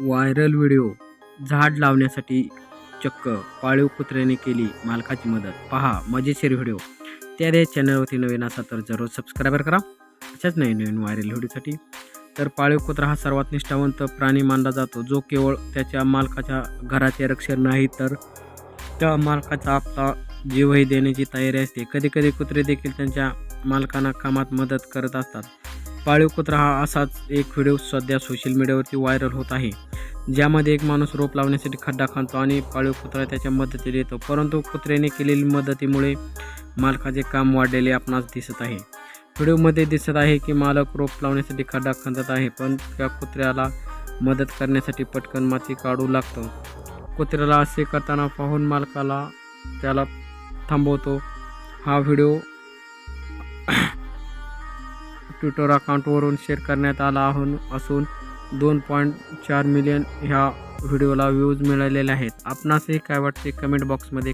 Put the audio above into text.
Viral video. झाड लावण्यासाठी चक्क पाळीव कुत्र्याने केली मालकाची मदत. पहा मजेशीर व्हिडिओ. त्या चॅनलवरती नवीन असा तर जरूर सबस्क्रायबर करा. अशाच नवीन नवीन व्हायरल व्हिडिओसाठी. तर पाळीव कुत्रा हा सर्वात निष्ठावंत प्राणी मानला जातो. जो केवळ त्याच्या मालकाच्या घराचे रक्षण नाही तर त्या मालकाचा आपला जीवही देण्याची तयारी असते. कधी कधी कुत्रे देखील त्यांच्या मालकांना कामात मदत करत असतात. पाळीव कुत्रा हा असाच एक व्हिडिओ सध्या सोशल मीडियावरती व्हायरल होत आहे. ज्यामध्ये एक माणूस रोप लावण्यासाठी खड्डा खाणतो आणि पाळीव कुत्रा त्याच्या मदतीला येतो. परंतु कुत्र्याने केलेली मदतीमुळे मालकाचे काम वाढलेले आपणास दिसत आहे. व्हिडिओमध्ये दिसत आहे की मालक रोप लावण्यासाठी खड्डा खणत आहे पण त्या कुत्र्याला मदत करण्यासाठी पटकन माती काढू लागतो. कुत्र्याला असे करताना पाहून मालकाला त्याला थांबवतो. हा व्हिडिओ ट्विटर अकाउंटवरून शेअर करण्यात आला असून असून दोन पॉईंट चार मिलियन ह्या व्हिडिओला व्ह्यूज मिळालेले आहेत. आपणासही काय वाटते कमेंट बॉक्समध्ये